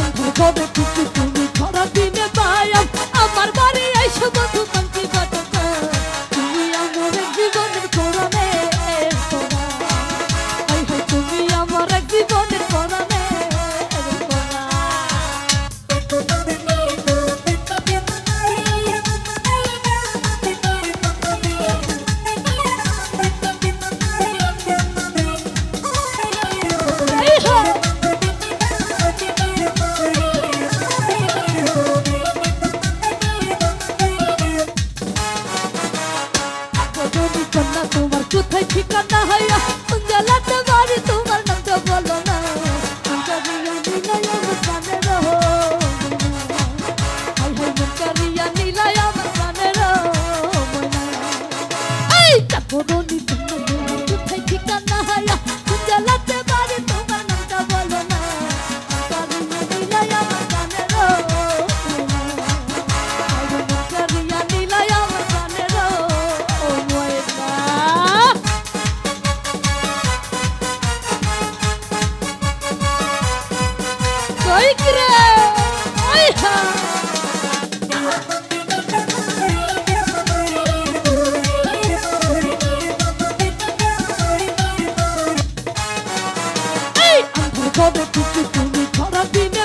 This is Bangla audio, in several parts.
আমি কবে তুমি সারাদিনে পায়াম আমার বাড়ি এসে বন্ধু তুমি তুমি খারাপ দিনে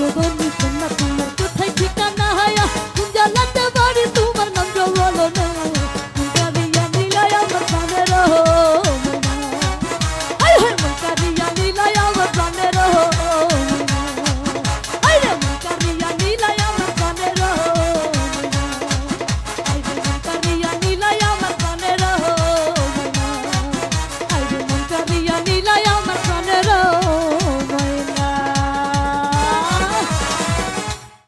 algo.